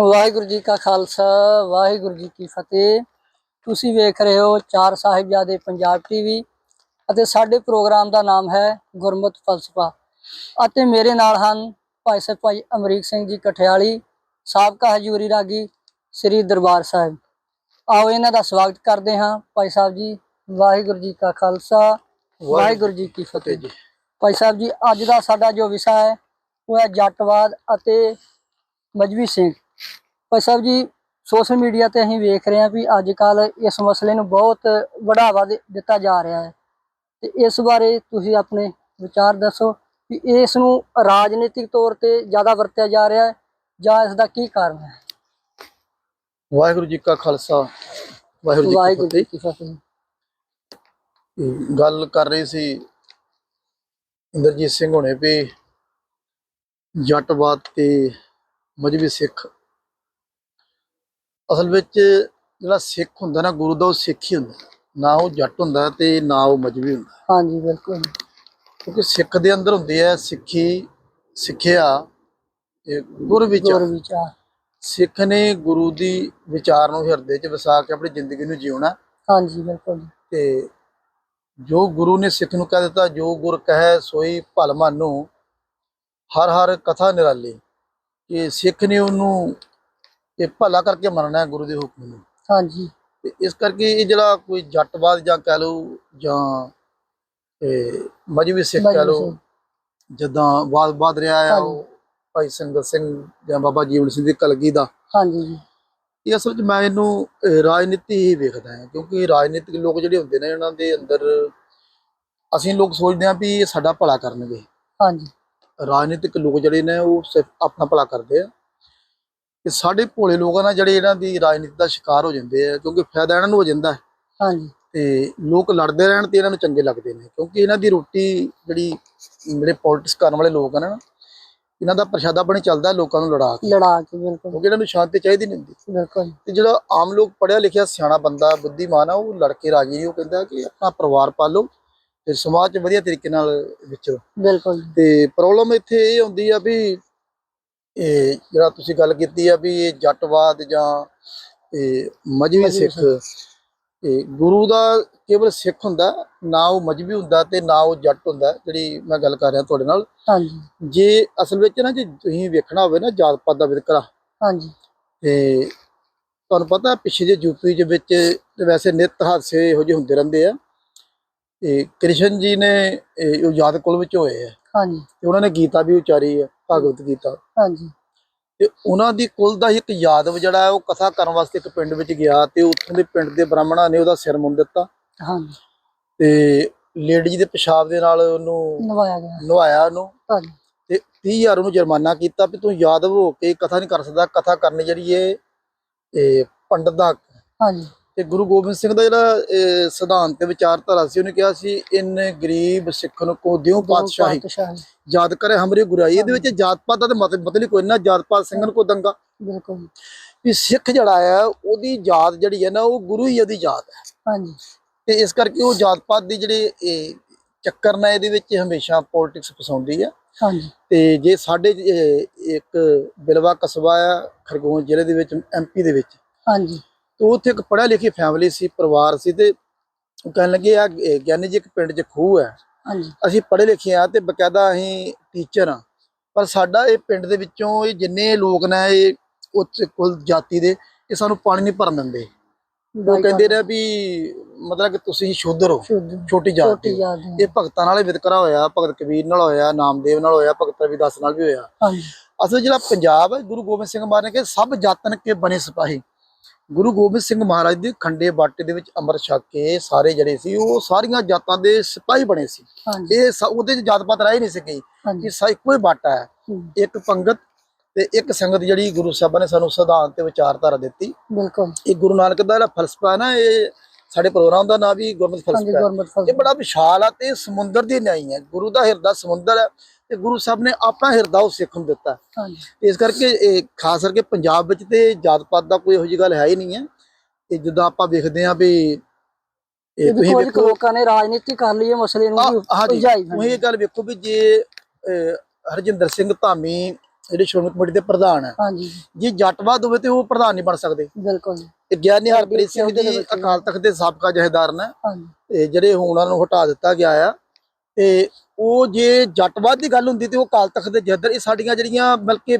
ਵਾਹਿਗੁਰੂ ਜੀ ਕਾ ਖਾਲਸਾ, ਵਾਹਿਗੁਰੂ ਜੀ ਕੀ ਫਤਿਹ। ਤੁਸੀਂ ਵੇਖ ਰਹੇ ਹੋ ਚਾਰ ਸਾਹਿਬਜ਼ਾਦੇ ਪੰਜਾਬ ਟੀਵੀ ਅਤੇ ਸਾਡੇ ਪ੍ਰੋਗਰਾਮ ਦਾ ਨਾਮ ਹੈ ਗੁਰਮਤ ਫਲਸਫਾ। ਅਤੇ ਮੇਰੇ ਨਾਲ ਹਨ ਭਾਈ ਸਾਹਿਬ, ਭਾਈ ਅਮਰੀਕ ਸਿੰਘ ਜੀ ਕਠਿਆਲੀ, ਸਾਬਕਾ ਹਜੂਰੀ ਰਾਗੀ ਸ੍ਰੀ ਦਰਬਾਰ ਸਾਹਿਬ। ਆਓ ਇਹਨਾਂ ਦਾ ਸਵਾਗਤ ਕਰਦੇ ਹਾਂ ਭਾਈ ਸਾਹਿਬ ਜੀ, ਵਾਹਿਗੁਰੂ ਜੀ ਕਾ ਖਾਲਸਾ, ਵਾਹਿਗੁਰੂ ਜੀ ਕੀ ਫਤਿਹ ਜੀ। ਭਾਈ ਸਾਹਿਬ ਜੀ, ਅੱਜ ਦਾ ਸਾਡਾ ਜੋ ਵਿਸ਼ਾ ਹੈ, ਉਹ ਹੈ ਜੱਟਵਾਦ ਅਤੇ ਮਜਬੀ ਸਿੰਘ ਭਾਈ ਸਾਹਿਬ ਜੀ ਸੋਸ਼ਲ ਮੀਡੀਆ ਤੇ ਅਸੀਂ ਵੇਖ ਰਹੇ ਹਾਂ ਵੀ ਅੱਜ ਕੱਲ ਇਸ ਮਸਲੇ ਨੂੰ ਬਹੁਤ ਵਧਾਵਾ ਦਿੱਤਾ ਜਾ ਰਿਹਾ ਹੈ। ਤੇ ਇਸ ਬਾਰੇ ਤੁਸੀਂ ਆਪਣੇ ਵਿਚਾਰ ਦੱਸੋ ਵੀ ਇਸ ਨੂੰ ਰਾਜਨੀਤਿਕ ਤੌਰ ਤੇ ਜ਼ਿਆਦਾ ਵਰਤਿਆ ਜਾ ਰਿਹਾ ਹੈ ਜਾਂ ਇਸ ਦਾ ਕੀ ਕਾਰਨ ਹੈ? ਵਾਹਿਗੁਰੂ ਜੀ ਕਾ ਖਾਲਸਾ ਵਾਹਿਗੁਰੂ ਜੀ ਕੀ ਫਤਿਹ। ਕੀ ਗੱਲ ਕਰ ਰਹੇ ਸੀ ਇੰਦਰਜੀਤ ਸਿੰਘ ਹੋਣੇ ਵੀ ਜੱਟਵਾਦ ਤੇ ਮਜਬੀ ਸਿੱਖ ਅਸਲ ਵਿੱਚ ਜਿਹੜਾ ਸਿੱਖ ਹੁੰਦਾ ਨਾ ਗੁਰੂ ਦਾ ਉਹ ਸਿੱਖ ਹੀ ਹੁੰਦਾ। ਨਾ ਉਹ ਜੱਟ ਹੁੰਦਾ ਤੇ ਨਾ ਉਹ ਮਜਬੀ ਹੁੰਦਾ। ਹਾਂਜੀ ਬਿਲਕੁਲ। ਕਿਉਂਕਿ ਸਿੱਖ ਦੇ ਅੰਦਰ ਹੁੰਦੀ ਹੈ ਸਿੱਖੀ ਸਿੱਖਿਆ ਤੇ ਗੁਰ ਵਿਚਾਰ। ਸਿੱਖ ਨੇ ਗੁਰੂ ਦੀ ਵਿਚਾਰ ਨੂੰ ਹਿਰਦੇ 'ਚ ਵਸਾ ਕੇ ਆਪਣੀ ਜ਼ਿੰਦਗੀ ਨੂੰ ਜਿਉਣਾ। ਹਾਂਜੀ ਬਿਲਕੁਲ। ਤੇ ਜੋ ਗੁਰੂ ਨੇ ਸਿੱਖ ਨੂੰ ਕਹਿ ਦਿੱਤਾ ਜੋ ਗੁਰ ਕਹੈ ਸੋਈ ਭਲ ਮਾਨੂ ਹਰ ਹਰ ਕਥਾ ਨਿਰਾਲੀ। ਕਿ ਸਿੱਖ ਨੇ ਉਹਨੂੰ ਇਹ ਭਲਾ ਕਰਕੇ ਹੈ ਗੁਰੂ ਦੇ ਹੁਕਮ ਨੂੰ। ਹਾਂਜੀ। ਤੇ ਇਸ ਕਰਕੇ ਇਹ ਜਿਹੜਾ ਕੋਈ ਜੱਟਵਾਦ ਜਾਂ ਕਹਿ ਲਓ ਜਾਂ ਇਹ ਮਜਬੀ ਸਿੱਖ ਕਹਿ ਲਓ। ਜਦਾਂ ਬਾਦ ਬਾਦ ਰਿਹਾ ਆ। ਉਹ ਭਾਈ ਸੰਗਤ ਸਿੰਘ ਜਾਂ ਬਾਬਾ ਜੀਵਨ ਸਿੰਘ ਦੀ ਕਲਗੀ ਦਾ। ਹਾਂਜੀ ਜੀ। ਇਹ ਅਸਲ ਵਿੱਚ ਮੈਂ ਇਹਨੂੰ ਰਾਜਨੀਤੀ ਹੀ ਵੇਖਦਾ ਹਾਂ ਕਿਉਂਕਿ ਰਾਜਨੀਤਿਕ ਲੋਕ ਜਿਹੜੇ ਹੁੰਦੇ ਨੇ ਇਹਨਾਂ ਦੇ ਅੰਦਰ ਅਸੀਂ ਲੋਕ ਸੋਚਦੇ ਹਾਂ ਵੀ ਇਹ ਸਾਡਾ ਭਲਾ ਕਰਨਗੇ। ਹਾਂਜੀ। ਰਾਜਨੀਤਿਕ ਲੋਕ ਜਿਹੜੇ ਨੇ ਉਹ ਸਿਰਫ ਆਪਣਾ ਭਲਾ ਕਰਦੇ ਆ। ਤੇ ਸਾਡੇ ਭੋਲੇ ਲੋਕ ਆ ਨਾ ਜਿਹੜੇ ਇਹਨਾਂ ਦੀ ਰਾਜਨੀਤੀ ਦਾ ਸ਼ਿਕਾਰ ਹੋ ਜਾਂਦੇ ਆ ਕਿਉਂਕਿ ਫਾਇਦਾ ਇਹਨਾਂ ਨੂੰ ਹੋ ਜਾਂਦਾ। ਹੈ ਹਾਂਜੀ। ਤੇ ਲੋਕ ਲੜਦੇ ਰਹਿਣ ਤੇ ਇਹਨਾਂ ਨੂੰ ਚੰਗੇ ਲੱਗਦੇ ਨੇ ਕਿਉਂਕਿ ਇਹਨਾਂ ਦੀ ਰੋਟੀ ਜਿਹੜੀ ਜਿਹੜੇ ਪੋਲਿਟਿਕਸ ਕਰਨ ਵਾਲੇ ਲੋਕ ਆ ਨਾ ਇਹਨਾਂ ਦਾ ਪ੍ਰਸ਼ਾਦਾ ਬਣੀ ਚੱਲਦਾ ਲੋਕਾਂ ਨੂੰ ਲੜਾ ਕੇ। ਲੜਾ ਕੇ ਬਿਲਕੁਲ। ਕਿਉਂਕਿ ਇਹਨਾਂ ਨੂੰ ਸ਼ਾਂਤੀ ਚਾਹੀਦੀ ਨਹੀਂ ਹੁੰਦੀ। ਬਿਲਕੁਲ। ਤੇ ਜਿਹੜਾ ਆਮ ਲੋਕ ਪੜਿਆ ਲਿਖਿਆ ਸਿਆਣਾ ਬੰਦਾ ਬੁੱਧੀਮਾਨ ਆ ਉਹ ਲੜ ਕੇ ਰਾਜੀ ਨਹੀਂ ਉਹ ਕਹਿੰਦਾ ਕਿ ਆਪਣਾ ਪਰਿਵਾਰ ਪਾਲੋ ਤੇ ਸਮਾਜ 'ਚ ਵਧੀਆ ਤਰੀਕੇ ਨਾਲ ਵਿਚਰੋ। ਬਿਲਕੁਲ। ਤੇ ਪ੍ਰੋਬਲਮ ਇੱਥੇ ਇਹ ਹੁੰਦੀ ਆ ਵੀ ਇਹ ਜਿਹੜਾ ਤੁਸੀਂ ਗੱਲ ਕੀਤੀ ਆ ਵੀ ਇਹ ਜੱਟਵਾਦ ਜਾਂ ਇਹ ਮਜਬੀ ਸਿੱਖ ਇਹ ਗੁਰੂ ਦਾ ਕੇਵਲ ਸਿੱਖ ਹੁੰਦਾ ਨਾ ਉਹ ਮਜਬੀ ਹੁੰਦਾ ਤੇ ਨਾ ਉਹ ਜੱਟ ਹੁੰਦਾ ਜਿਹੜੀ ਮੈਂ ਗੱਲ ਕਰ ਰਿਹਾ ਤੁਹਾਡੇ ਨਾਲ। ਹਾਂਜੀ। ਜੇ ਅਸਲ ਵਿੱਚ ਨਾ ਜੇ ਤੁਸੀਂ ਵੇਖਣਾ ਹੋਵੇ ਨਾ ਜਾਤ ਪਾਤ ਦਾ ਵਿਤਕਰਾ ਹਾਂਜੀ। ਤੇ ਤੁਹਾਨੂੰ ਪਤਾ ਪਿੱਛੇ ਜੇ ਯੂਪੀ ਦੇ ਵਿੱਚ ਵੈਸੇ ਨਿਤ ਹਾਦਸੇ ਇਹੋ ਜਿਹੇ ਹੁੰਦੇ ਰਹਿੰਦੇ ਆ। ਤੇ ਕ੍ਰਿਸ਼ਨ ਜੀ ਨੇ ਉਹ ਯਾਦ ਕੁਲ ਵਿੱਚ ਹੋਏ ਆ। ਹਾਂਜੀ। ਤੇ ਉਹਨਾਂ ਨੇ ਗੀਤਾ ਵੀ ਉਚਾਰੀ ਹੈ ਭਗਵਤ ਗੀਤਾ ਹਾਂਜੀ। ਤੇ ਉਹਨਾਂ ਦੀ ਕੁਲ ਦਾ ਇੱਕ ਯਾਦਵ ਜਿਹੜਾ ਹੈ ਉਹ ਕਥਾ ਕਰਨ ਵਾਸਤੇ ਇੱਕ ਪਿੰਡ ਵਿੱਚ ਗਿਆ ਤੇ ਉੱਥੋਂ ਦੇ ਪਿੰਡ ਦੇ ਬ੍ਰਾਹਮਣਾਂ ਨੇ ਉਹਦਾ ਸਿਰ ਮੁੰਨ ਦਿੱਤਾ। ਹਾਂਜੀ। ਤੇ ਲੇਡੀ ਦੇ ਪਿਸ਼ਾਬ ਦੇ ਨਾਲ ਉਹਨੂੰ ਨਵਾਇਆ ਗਿਆ। ਨਵਾਇਆ ਉਹਨੂੰ। ਹਾਂਜੀ। ਤੇ 30000 ਉਹਨੂੰ ਜੁਰਮਾਨਾ ਕੀਤਾ ਵੀ ਤੂੰ ਯਾਦਵ ਹੋ ਕੇ ਕਥਾ ਨਹੀਂ ਕਰ ਸਕਦਾ ਕਥਾ ਕਰਨੀ ਜਿਹੜੀ ਏ ਇਹ ਪੰਡਤ ਦਾ। ਹਾਂਜੀ। ਤੇ ਗੁਰੂ ਗੋਬਿੰਦ ਸਿੰਘ ਦਾ ਜਿਹੜਾ ਸਿਧਾਂਤ ਤੇ ਵਿਚਾਰਧਾਰਾ ਸੀ ਉਹਨੇ ਕਿਹਾ ਸੀ ਇਨ ਗਰੀਬ ਸਿੱਖ ਨੂੰ ਕੋ ਦਿਓ ਪਾਤਸ਼ਾਹੀ। ਯਾਦ ਕਰੇ ਹਮਰੀ ਗੁਰਾਈ ਇਹਦੇ ਵਿੱਚ ਜਾਤ ਪਾਤ ਦਾ ਮਤਲਬ ਕੋਈ ਨਾ ਜਾਤ ਪਾਤ ਸਿੰਘਨ ਕੋ ਦੰਗਾ। ਬਿਲਕੁਲ। ਵੀ ਸਿੱਖ ਜਿਹੜਾ ਆ ਉਹਦੀ ਜਾਤ ਜਿਹੜੀ ਹੈ ਨਾ ਉਹ ਗੁਰੂ ਹੀ ਉਹਦੀ ਜਾਤ ਹੈ ਹਾਂਜੀ। ਤੇ ਇਸ ਕਰਕੇ ਉਹ ਜਾਤ ਪਾਤ ਦੀ ਜਿਹੜੇ ਇਹ ਚੱਕਰ ਨੇ ਇਹਦੇ ਵਿੱਚ ਹਮੇਸ਼ਾ ਪੋਲਿਟਿਕਸ ਫਸਾਉਂਦੀ ਹੈ ਹਾਂਜੀ। ਤੇ ਜੇ ਸਾਡੇ ਇੱਕ ਬਿਲਵਾ ਕਸਬਾ ਆ ਖਰਗੋਨ ਜ਼ਿਲ੍ਹੇ ਦੇ ਵਿੱਚ ਐਮਪੀ ਦੇ ਵਿੱਚ ਹਾਂਜੀ। ਤੇ ਉੱਥੇ ਇੱਕ ਪੜ੍ਹਿਆ ਲਿਖੀ ਫੈਮਿਲੀ ਸੀ ਪਰਿਵਾਰ ਸੀ ਤੇ ਉਹ ਕਹਿਣ ਲੱਗੇ ਆ ਗਿਆਨੀ ਜੀ ਇੱਕ ਪਿੰਡ 'ਚ ਖੂਹ ਹੈ। ਹਾਂਜੀ। ਅਸੀਂ ਪੜ੍ਹੇ ਲਿਖੇ ਆ ਤੇ ਬਕਾਇਦਾ ਅਸੀਂ ਟੀਚਰ ਆ ਪਰ ਸਾਡਾ ਇਹ ਪਿੰਡ ਦੇ ਵਿੱਚੋਂ ਇਹ ਜਿੰਨੇ ਲੋਕ ਨੇ ਇਹ ਉੱਚ ਕੁਲ ਜਾਤੀ ਦੇ ਇਹ ਸਾਨੂੰ ਪਾਣੀ ਨਹੀਂ ਭਰਨ ਦਿੰਦੇ। ਉਹ ਕਹਿੰਦੇ ਨੇ ਵੀ ਮਤਲਬ ਕਿ ਤੁਸੀਂ ਸ਼ੂਦਰ ਹੋ ਛੋਟੀ ਜਾਤ ਇਹ ਭਗਤਾਂ ਨਾਲ ਵਿਤਕਰਾ ਹੋਇਆ ਭਗਤ ਕਬੀਰ ਨਾਲ ਹੋਇਆ ਨਾਮਦੇਵ ਨਾਲ ਹੋਇਆ ਭਗਤ ਰਵਿਦਾਸ ਨਾਲ ਵੀ ਹੋਇਆ। ਅਸਲ ਜਿਹੜਾ ਪੰਜਾਬ ਹੈ ਗੁਰੂ ਗੋਬਿੰਦ ਸਿੰਘ ਮਹਾਰਾਜ ਨੇ ਕਿ ਸਭ ਜਾਤਨ ਕੇ ਬਣੇ ਸਿਪਾਹੀ। ਗੁਰੂ ਗੋਬਿੰਦ ਸਿੰਘ ਮਹਾਰਾਜ ਦੇ ਖੰਡੇ ਬਾਟੇ ਦੇ ਵਿੱਚ ਅੰਮ੍ਰਿਤ ਛਕ ਕੇ ਸਾਰੇ ਜਿਹੜੇ ਸੀ ਉਹ ਸਾਰੀਆਂ ਜਾਤਾਂ ਦੇ ਸਿਪਾਹੀ ਬਣੇ ਸੀ। ਇਹ ਉਹਦੇ ਚ ਜਾਤ ਪਾਤ ਰਹਿ ਨਹੀਂ ਸਕੀ। ਸਾ ਇੱਕੋ ਹੀ ਬਾਟਾ ਹੈ। ਇੱਕ ਪੰਗਤ ਤੇ ਇੱਕ ਸੰਗਤ ਜਿਹੜੀ ਗੁਰੂ ਸਾਹਿਬਾਂ ਨੇ ਸਾਨੂੰ ਸਿਧਾਂਤ ਤੇ ਵਿਚਾਰਧਾਰਾ ਦਿੱਤੀ। ਬਿਲਕੁਲ। ਇਹ ਗੁਰੂ ਨਾਨਕ ਦਾ ਜਿਹੜਾ ਫਲਸਫਾ ਹੈ ਨਾ ਇਹ ਸਾਡੇ ਪ੍ਰੋਗਰਾਮ ਦਾ ਨਾਮ ਵੀ ਗੁਰਮਤਿ ਫਲਸਫਾ ਹੈ। ਇਹ ਬੜਾ ਵਿਸ਼ਾਲ ਆ ਤੇ ਸਮੁੰਦਰ ਦੀ ਨਹੀਂ ਹੈ। ਗੁਰੂ ਦਾ ਹਿਰਦਾ ਸਮੁੰਦਰ ਹੈ। ਤੇ ਗੁਰੂ ਸਾਹਿਬ ਨੇ ਆਪਣਾ ਹਿਰਦਾ ਉਹ ਸਿੱਖ ਨੂੰ ਦਿੱਤਾ। ਇਸ ਕਰਕੇ ਇਹ ਖਾਸ ਕਰਕੇ ਪੰਜਾਬ ਵਿੱਚ ਤੇ ਜਾਤ ਪਾਤ ਦਾ ਕੋਈ ਇਹੋ ਜਿਹੀ ਗੱਲ ਹੈ ਹੀ ਨਹੀਂ ਹੈ। ਤੇ ਜਦੋਂ ਆਪਾਂ ਵੇਖਦੇ ਹਾਂ ਵੀ ਇਹ ਇਹ ਤੁਸੀਂ ਵੇਖੋ ਲੋਕਾਂ ਨੇ ਰਾਜਨੀਤੀ ਕਰ ਲਈ ਹੈ ਮਸਲੇ ਨੂੰ ਆ- ਉਲਝਾਈ ਤੁਸੀਂ ਇਹ ਗੱਲ ਵੇਖੋ ਵੀ ਜੇ ਹਰਜਿੰਦਰ ਸਿੰਘ ਧਾਮੀ ਜਿਹੜੇ ਸ਼੍ਰੋਮਣੀ ਕਮੇਟੀ ਦੇ ਪ੍ਰਧਾਨ ਹੈ ਹਾਂਜੀ। ਜੇ ਜੱਟਵਾਦ ਹੋਵੇ ਤੇ ਉਹ ਪ੍ਰਧਾਨ ਨਹੀਂ ਬਣ ਸਕਦੇ। ਬਿਲਕੁਲ ਜੀ, ਤੇ ਗਿਆਨੀ ਹਰਪ੍ਰੀਤ ਸਿੰਘ ਜੀ ਅਕਾਲ ਤਖਤ ਦੇ ਸਾਬਕਾ ਜਹੇਦਾਰ ਨੇ ਹਾਂਜੀ। ਤੇ ਜਿਹੜੇ ਹੁਣ ਉਹਨਾਂ ਨੂੰ ਹਟਾ ਦਿੱਤਾ ਗਿਆ ਆ ਤੇ ਉਹ ਜੇ ਜੱਟਵਾਦ ਦੀ ਗੱਲ ਹੁੰਦੀ ਤੇ ਉਹ ਅਕਾਲ ਤਖਤ ਦੇ ਜਹੇਦਾਰ ਇਹ ਸਾਡੀਆਂ ਜਿਹੜੀਆਂ ਬਲਕਿ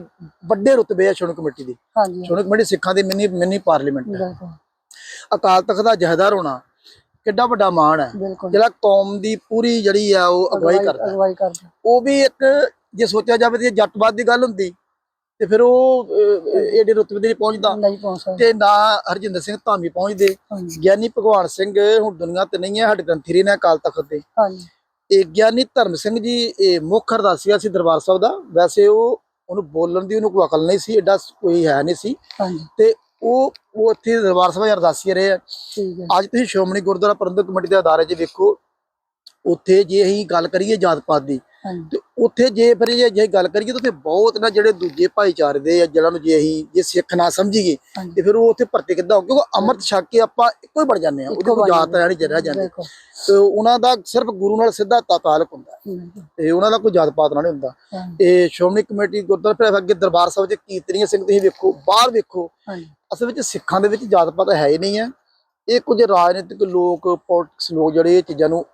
ਵੱਡੇ ਰੁਤਬੇ ਆ ਸ਼੍ਰੋਮਣੀ ਕਮੇਟੀ ਦੀ। ਹਾਂਜੀ। ਸ਼੍ਰੋਮਣੀ ਕਮੇਟੀ ਸਿੱਖਾਂ ਦੀ ਮਿੰਨੀ ਮਿੰਨੀ ਪਾਰਲੀਮੈਂਟ ਹੈ। ਅਕਾਲ ਤਖਤ ਦਾ ਜਹੇਦਾਰ ਹੋਣਾ ਕਿੱਡਾ ਵੱਡਾ ਮਾਣ ਹੈ। ਜਿਹੜਾ ਕੌਮ ਦੀ ਪੂਰੀ ਜਿਹੜੀ ਆ ਉਹ ਅਗਵਾਈ ਕਰਦਾ ਉਹ ਵੀ ਇੱਕ ਜੇ ਸੋਚਿਆ ਜਾਵੇ ਤੇ ਜੱਟਵਾਦ ਦੀ ਗੱਲ ਹੁੰਦੀ ਤੇ ਫਿਰ ਉਹ ਏਡੇ ਰੁਤਬੇ ਤੇ ਨਹੀਂ ਪਹੁੰਚਦਾ। ਤੇ ਨਾ ਹਰਜਿੰਦਰ ਸਿੰਘ ਧਾਮੀ ਪਹੁੰਚਦੇ। ਗਿਆਨੀ ਭਗਵਾਨ ਸਿੰਘ ਹੁਣ ਦੁਨੀਆ ਤੇ ਨਹੀਂ ਹੈ ਸਾਡੇ ਗ੍ਰੰਥੀ ਨੇ ਅਕਾਲ ਤਖਤ ਦੇ। ਹਾਂਜੀ। ਇਹ ਗਿਆਨੀ ਧਰਮ ਸਿੰਘ ਜੀ ਇਹ ਮੁੱਖ ਅਰਦਾਸੀਆ ਸੀ ਦਰਬਾਰ ਸਾਹਿਬ ਦਾ। ਵੈਸੇ ਉਹ ਉਹਨੂੰ ਬੋਲਣ ਦੀ ਉਹਨੂੰ ਕੋਈ ਅਕਲ ਨਹੀਂ ਸੀ ਐਡਾ ਕੋਈ ਹੈ ਨਹੀਂ ਸੀ। ਤੇ ਉਹ ਉਹ ਇੱਥੇ ਦਰਬਾਰ ਸਾਹਿਬ ਅਰਦਾਸੀਆ ਰਹੇ ਆ। ਅੱਜ ਤੁਸੀਂ ਸ਼੍ਰੋਮਣੀ ਗੁਰਦੁਆਰਾ ਪ੍ਰਬੰਧਕ ਕਮੇਟੀ ਦੇ ਅਦਾਰੇ 'ਚ ਵੇਖੋ ਉੱਥੇ ਜੇ ਅਸੀਂ ਗੱਲ ਕਰੀਏ ਜਾਤ ਪਾਤ ਦੀ ਤੇ ਉੱਥੇ ਜੇ ਫਿਰ ਜੇ ਜੇ ਗੱਲ ਕਰੀਏ ਤਾਂ ਉੱਥੇ ਬਹੁਤ ਨਾ ਜਿਹੜੇ ਦੂਜੇ ਭਾਈਚਾਰੇ ਦੇ ਆ ਜਿਹਨਾਂ ਨੂੰ ਜੇ ਅਸੀਂ ਜੇ ਸਿੱਖ ਨਾ ਸਮਝੀਏ ਤੇ ਫਿਰ ਉਹ ਉੱਥੇ ਭਰਤੀ ਕਿੱਦਾਂ ਹੋ ਕਿਉਂਕਿ ਅੰਮ੍ਰਿਤ ਛਕ ਕੇ ਆਪਾਂ ਇੱਕੋ ਹੀ ਬਣ ਜਾਂਦੇ ਆ ਉਹਦੀ ਕੋਈ ਜਾਤ ਰਹਿਣੀ ਰਹਿ ਜਾਂਦੀ। ਤੇ ਉਹਨਾਂ ਦਾ ਸਿਰਫ ਗੁਰੂ ਨਾਲ ਸਿੱਧਾ ਤਾਲੁਕ ਹੁੰਦਾ। ਤੇ ਉਹਨਾਂ ਦਾ ਕੋਈ ਜਾਤ ਪਾਤ ਨਾਲ ਨਹੀਂ ਹੁੰਦਾ। ਇਹ ਸ਼੍ਰੋਮਣੀ ਕਮੇਟੀ ਗੁਰਦੁਆਰਾ ਫਿਰ ਅੱਗੇ ਦਰਬਾਰ ਸਾਹਿਬ 'ਚ ਕੀਰਤਨੀਆਂ ਸਿੰਘ ਤੁਸੀਂ ਵੇਖੋ ਬਾਹਰ ਵੇਖੋ ਅਸਲ ਵਿੱਚ ਸਿੱਖਾਂ ਦੇ ਵਿੱਚ ਜਾਤ ਪਾਤ ਹੈ ਹੀ ਨਹੀਂ ਹੈ। ਇਹ ਕੁਝ ਰਾਜਨੀਤਿਕ ਲੋਕ ਪੋਲਿਟਿਕਸ ਲੋਕ ਜਿਹੜੇ ਇਹ ਚੀਜ਼ਾਂ ਨੂੰ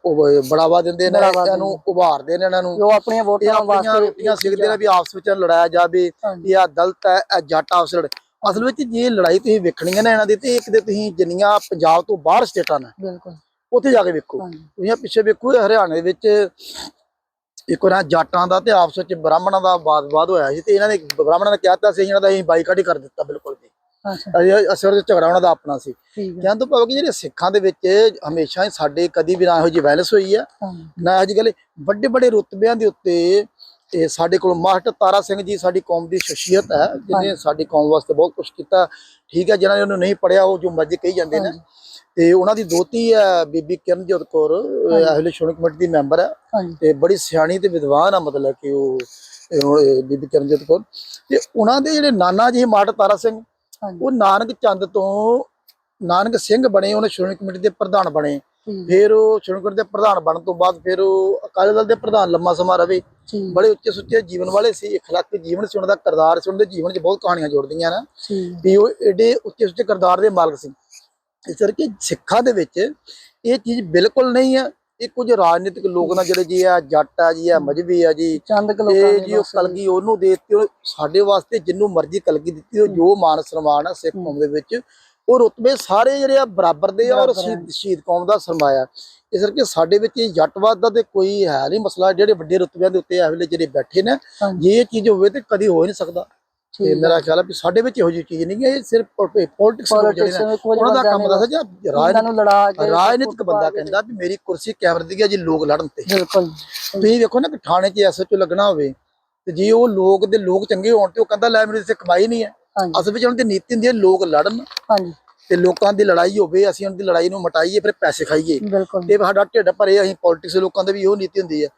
ਬੜਾਵਾ ਦਿੰਦੇ ਨੇ ਇਹਨਾਂ ਨੂੰ ਉਭਾਰਦੇ ਨੇ ਇਹਨਾਂ ਨੂੰ। ਉਹ ਆਪਣੀਆਂ ਵੋਟਾਂ ਵਾਸਤੇ ਰੋਟੀਆਂ ਸਿੱਖਦੇ ਨੇ ਵੀ ਆਪਸ ਵਿੱਚ ਲੜਾਇਆ ਜਾਵੇ ਇਹ ਆ ਦਲਤ ਹੈ ਇਹ ਜੱਟ ਆਪਸ ਲੜੇ ਅਸਲ ਵਿੱਚ ਜੇ ਲੜਾਈ ਤੁਸੀਂ ਵੇਖਣੀ ਹੈ ਨਾ ਇਹਨਾਂ ਦੀ ਤੇ ਇੱਕ ਦੇ ਤੁਸੀਂ ਜਿੰਨੀਆਂ ਪੰਜਾਬ ਤੋਂ ਬਾਹਰ ਸਟੇਟਾਂ ਨੇ ਬਿਲਕੁਲ। ਉੱਥੇ ਜਾ ਕੇ ਵੇਖੋ। ਤੁਸੀਂ ਪਿੱਛੇ ਵੇਖੋ ਹਰਿਆਣੇ ਵਿੱਚ ਇੱਕ ਵਾਰ ਜਾਟਾਂ ਦਾ ਤੇ ਆਪਸ ਵਿੱਚ ਬ੍ਰਾਹਮਣਾਂ ਦਾ ਵਾਦ-ਵਾਦ ਹੋਇਆ ਸੀ ਤੇ ਇਹਨਾਂ ਨੇ ਬ੍ਰਾਹਮਣਾਂ ਨੇ ਕਿਹਾ ਤਾਂ ਸੀ ਇਹਨਾਂ ਦਾ ਅਸੀਂ ਬਾਈਕਾਟ ਹੀ ਕਰ ਦਿੱਤਾ ਬਿਲਕੁਲ। ਅਸਰ ਵਿੱਚ ਝਗੜਾ ਉਹਨਾਂ ਦਾ ਆਪਣਾ ਸੀ। ਕਹਿਣ ਤੋਂ ਭਾਵ ਕਿ ਜਿਹੜੇ ਸਿੱਖਾਂ ਦੇ ਵਿੱਚ ਹਮੇਸ਼ਾ ਹੀ ਸਾਡੇ ਕਦੀ ਵੀ ਨਾ ਇਹੋ ਜਿਹੀ ਵਾਇਲੈਂਸ ਹੋਈ ਆ ਨਾ ਅੱਜ ਕੱਲ੍ਹ ਵੱਡੇ ਵੱਡੇ ਰੁਤਬਿਆਂ ਦੇ ਉੱਤੇ ਇਹ ਸਾਡੇ ਕੋਲ ਮਾਸਟਰ ਤਾਰਾ ਸਿੰਘ ਜੀ ਸਾਡੀ ਕੌਮ ਦੀ ਸ਼ਖਸੀਅਤ ਹੈ ਜਿਹਨੇ ਸਾਡੀ ਕੌਮ ਵਾਸਤੇ ਬਹੁਤ ਕੁਝ ਕੀਤਾ। ਠੀਕ ਹੈ ਜਿਹਨਾਂ ਨੇ ਉਹਨੂੰ ਨਹੀਂ ਪੜਿਆ ਉਹ ਜੋ ਮਰਜ਼ੀ ਕਹੀ ਜਾਂਦੇ ਨੇ। ਤੇ ਉਹਨਾਂ ਦੀ ਦੋਤੀ ਹੈ ਬੀਬੀ ਕਿਰਨਜੋਤ ਕੌਰ ਇਹਲੇ ਸ਼੍ਰੋਮਣੀ ਕਮੇਟੀ ਦੀ ਮੈਂਬਰ ਹੈ। ਤੇ ਬੜੀ ਸਿਆਣੀ ਤੇ ਵਿਦਵਾਨ ਆ ਮਤਲਬ ਕਿ ਉਹ ਬੀਬੀ ਕਿਰਨਜੋਤ ਕੌਰ। ਤੇ ਉਹਨਾਂ ਦੇ ਜਿਹੜੇ ਨਾਨਾ ਜੀ ਮਾਟ ਤਾਰਾ ਸਿੰਘ ਉਹ ਨਾਨਕ ਚੰਦ ਤੋਂ ਨਾਨਕ ਸਿੰਘ ਬਣੇ ਉਹਨੇ ਸ਼੍ਰੋਮਣੀ ਕਮੇਟੀ ਦੇ ਪ੍ਰਧਾਨ ਬਣੇ ਠੀਕ ਹੈ, ਫਿਰ ਉਹ ਸ਼੍ਰੋਮਣੀ ਕਮੇਟੀ ਦੇ ਪ੍ਰਧਾਨ ਬਣਨ ਤੋਂ ਬਾਅਦ ਫਿਰ ਉਹ ਅਕਾਲੀ ਦਲ ਦੇ ਪ੍ਰਧਾਨ ਲੰਮਾ ਸਮਾਂ ਰਵੇ ਠੀਕ ਬੜੇ ਉੱਚੇ ਸੁੱਚੇ ਜੀਵਨ ਵਾਲੇ ਸੀ اخلاقی ਜੀਵਨ ਸੀ ਉਹਨਾਂ ਦਾ ਕਰਦਾਰ ਸੀ ਉਹਨਾਂ ਦੇ ਜੀਵਨ 'ਚ ਬਹੁਤ ਕਹਾਣੀਆਂ ਜੁੜਦੀਆਂ ਨਾ ਠੀਕ ਹੈ, ਵੀ ਉਹ ਏਡੇ ਉੱਚੇ ਸੁੱਚੇ ਕਰਦਾਰ ਦੇ ਮਾਲਕ ਸੀ ਇਸ ਕਰਕੇ ਸਿੱਖਾਂ ਦੇ ਵਿੱਚ ਇਹ ਚੀਜ਼ ਬਿਲਕੁਲ ਨਹੀਂ ਹੈ ਇਹ ਕੁਝ ਰਾਜਨੀਤਿਕ ਲੋਕ ਨਾ ਜਿਹੜੇ ਜੀ ਆ ਜੱਟ ਆ ਜੀ ਆ ਮਜਬੀ ਆ ਜੀ ਚੰਦ ਲੋਕਾਂ ਨੇ ਜੀ ਉਹ ਕਲਗੀ ਉਹਨੂੰ ਦੇ ਦਿੱਤੀ ਸਾਡੇ ਵਾਸਤੇ ਜਿੰਨੂੰ ਮਰਜ਼ੀ ਕਲਗੀ ਦਿੱਤੀ ਉਹ ਜੋ ਮਾਨ ਸਨਮਾਨ ਆ ਸਿੱਖ ਕੌਮ ਦੇ ਵਿੱਚ ਉਹ ਰੁਤਬੇ ਸਾਰੇ ਜਿਹੜੇ ਆ ਬਰਾਬਰ ਦੇ ਆ ਔਰ। ਸ਼ਹੀਦ ਕੌਮ ਦਾ ਸਰਮਾਇਆ। ਇਸ ਕਰਕੇ ਸਾਡੇ ਵਿੱਚ ਇਹ ਜੱਟਵਾਦ ਦਾ ਤੇ ਕੋਈ ਹੈ ਨਹੀਂ ਮਸਲਾ ਜਿਹੜੇ ਵੱਡੇ ਰੁਤਬਿਆਂ ਦੇ ਉੱਤੇ ਇਹ ਵੇਲੇ ਜਿਹੜੇ ਬੈਠੇ ਨੇ ਜੇ ਇਹ ਚੀਜ਼ ਹੋਵੇ ਤੇ ਕਦੀ ਹੋ ਹੀ ਨਹੀਂ ਸਕਦਾ। ਤੇ ਮੇਰਾ ਖਿਆਲ ਹੈ ਵੀ ਸਾਡੇ ਵਿੱਚ ਇਹੋ ਜਿਹੀ ਚੀਜ਼ ਨਹੀਂ ਹੈ ਇਹ ਸਿਰਫ ਪੋਲਿਟਿਕਸ ਜਿਹੜੇ ਨੇ ਵਿੱਚ ਕੁਝ ਉਹਨਾਂ ਦਾ ਕੰਮ ਨੇ ਦੱਸ ਜਾਂ ਨੂੰ। ਰਾਜਨੀਤਿਕ ਬੰਦਾ ਕਹਿੰਦਾ ਵੀ ਮੇਰੀ ਕੁਰਸੀ ਕੈਮਰੇ ਦੀ ਹੈ ਜੀ ਲੋਕ ਲੜਨ ਤੇ। ਬਿਲਕੁਲ। ਤੁਸੀਂ ਵੇਖੋ ਨਾ ਕਿ ਥਾਣੇ 'ਚ ਐਸਐਚਓ ਲੱਗਣਾ ਹੋਵੇ ਤੇ ਜੇ ਉਹ ਲੋਕ ਦੇ ਲੋਕ ਚੰਗੇ ਹੋਣ ਤੇ ਉਹ ਕਹਿੰਦਾ ਲੈ ਮੇਰੀ ਇੱਥੇ ਕਮਾਈ ਨਹੀਂ ਹੈ। ਅਸਲ ਵਿੱਚ ਉਹਨਾਂ ਦੀ ਨੀਤੀ ਹੁੰਦੀ ਹੈ ਲੋਕ ਲੜਨ। ਹਾਂਜੀ। ਤੇ ਲੋਕਾਂ ਦੀ ਲੜਾਈ ਹੋਵੇ ਅਸੀਂ ਉਹਨਾਂ ਦੀ ਲੜਾਈ ਨੂੰ ਮਟਾਈਏ ਫਿਰ ਪੈਸੇ ਖਾਈਏ। ਤੇ ਸਾਡਾ ਢਿੱਡ ਭਰੇ ਅਸੀਂ ਪੋਲਿਟਿਕਸ ਲੋਕਾਂ ਦੇ ਵੀ ਉਹ ਨੀਤੀ ਹੁੰਦੀ ਹੈ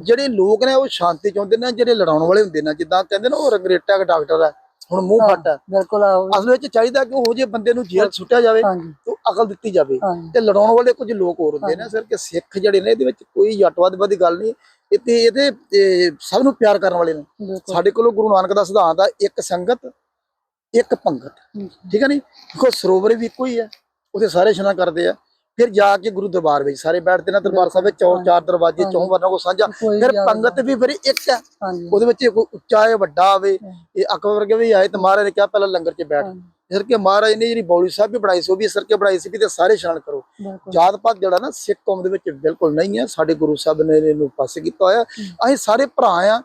ਜਿਹੜੇ ਲੋਕ ਨੇ ਉਹ ਸ਼ਾਂਤੀ ਚਾਹੁੰਦੇ ਨੇ ਜਿਹੜੇ ਲੜਾਉਣ ਵਾਲੇ ਹੁੰਦੇ ਨੇ ਜਿੱਦਾਂ ਕਹਿੰਦੇ ਨਾ ਉਹ ਰੰਗਰੇਟਾ ਡਾਕਟਰ ਹੈ ਹੁਣ ਮੂੰਹ ਫੱਟ ਹੈ ਬਿਲਕੁਲ। ਅਸਲ ਵਿੱਚ ਚਾਹੀਦਾ ਕਿ ਉਹ ਜਿਹੇ ਬੰਦੇ ਨੂੰ ਜੇਲ੍ਹ ਸੁੱਟਿਆ ਜਾਵੇ ਤੇ ਅਕਲ ਦਿੱਤੀ ਜਾਵੇ। ਤੇ ਲੜਾਉਣ ਵਾਲੇ ਕੁਝ ਲੋਕ ਹੋਰ ਹੁੰਦੇ ਨੇ ਸਿਰ ਕਿ ਸਿੱਖ ਜਿਹੜੇ ਨੇ ਇਹਦੇ ਵਿੱਚ ਕੋਈ ਜੱਟਵਾਦ ਦੀ ਗੱਲ ਨਹੀਂ। ਇੱਥੇ ਇਹਦੇ ਇਹ ਸਭ ਨੂੰ ਪਿਆਰ ਕਰਨ ਵਾਲੇ ਨੇ। ਸਾਡੇ ਕੋਲੋਂ ਗੁਰੂ ਨਾਨਕ ਦਾ ਸਿਧਾਂਤ ਆ ਇੱਕ ਸੰਗਤ ਇੱਕ ਪੰਗਤ। ਠੀਕ ਹੈ ਨਹੀਂ ਦੇਖੋ ਸਰੋਵਰ ਵੀ ਇੱਕੋ ਹੀ ਹੈ ਉਹਦੇ ਸਾਰੇ ਇਸ਼ਨਾਨ ਕਰਦੇ ਆ। ਫਿਰ ਜਾ ਕੇ ਗੁਰੂ ਦਰਬਾਰ ਵਿੱਚ ਸਾਰੇ ਬੈਠਦੇ ਨੇ ਦਰਬਾਰ ਸਾਹਿਬ ਵਿੱਚ ਚੌ ਚਾਰ ਦਰਵਾਜ਼ੇ ਚੌਂ ਵਰਨਾ ਕੋ ਸਾਂਝਾ। ਫਿਰ ਪੰਗਤ ਵੀ ਫਿਰ ਇੱਕ ਹੈ ਉਹਦੇ ਵਿੱਚ ਕੋਈ ਉੱਚਾ ਹੈ ਵੱਡਾ ਹੋਵੇ ਇਹ ਅਕਬਰ ਵਰਗੇ ਵੀ ਆਏ ਤੇ ਮਹਾਰਾਜ ਨੇ ਕਿਹਾ ਪਹਿਲਾਂ ਲੰਗਰ 'ਚ ਬੈਠ। ਇਸ ਕਰਕੇ ਮਹਾਰਾਜ ਨੇ ਜਿਹੜੀ ਬੌਲੀ ਸਾਹਿਬ ਵੀ ਬਣਾਈ ਸੀ ਉਹ ਵੀ ਇਸ ਕਰਕੇ ਬਣਾਈ ਸੀ ਵੀ ਤੇ ਸਾਰੇ ਇਸ਼ਨਾਨ ਕਰੋ। ਜਾਤ ਪਾਤ ਜਿਹੜਾ ਨਾ ਸਿੱਖ ਕੌਮ ਦੇ ਵਿੱਚ ਬਿਲਕੁਲ ਨਹੀਂ ਹੈ ਸਾਡੇ ਗੁਰੂ ਸਾਹਿਬ ਨੇ ਇਹਨੂੰ ਪਾਸੇ ਕੀਤਾ ਹੋਇਆ। ਅਸੀਂ ਸਾਰੇ ਭਰਾ ਆ।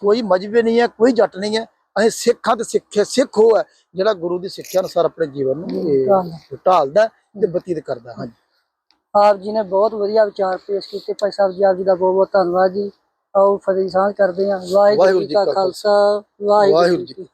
ਕੋਈ ਮਜਬੇ ਨਹੀਂ ਹੈ ਕੋਈ ਜੱਟ ਨਹੀਂ ਹੈ ਅਸੀਂ ਸਿੱਖਾਂ ਤੇ ਸਿੱਖੇ ਸਿੱਖ ਉਹ ਹੈ ਜਿਹੜਾ ਗੁਰੂ ਦੀ ਸਿੱਖਿਆ ਅਨੁਸਾਰ ਆਪਣੇ ਜੀਵਨ ਨੂੰ ਢਾਲਦਾ। ਤੇ ਬਤੀਤ ਕਰਦਾ ਹਾਂਜੀ। ਆਪ ਜੀ ਨੇ ਬਹੁਤ ਵਧੀਆ ਵਿਚਾਰ ਪੇਸ਼ ਕੀਤੇ। ਭਾਈ ਸਾਹਿਬ ਜੀ ਆਪ ਜੀ ਦਾ ਬਹੁਤ ਬਹੁਤ ਧੰਨਵਾਦ ਜੀ। ਆਓ ਫਤਿਹ ਸਾਂਝ ਕਰਦੇ ਹਾਂ। ਵਾਹਿਗੁਰੂ ਜੀ ਕਾ ਖਾਲਸਾ। ਵਾਹਿਗੁਰੂ ਜੀ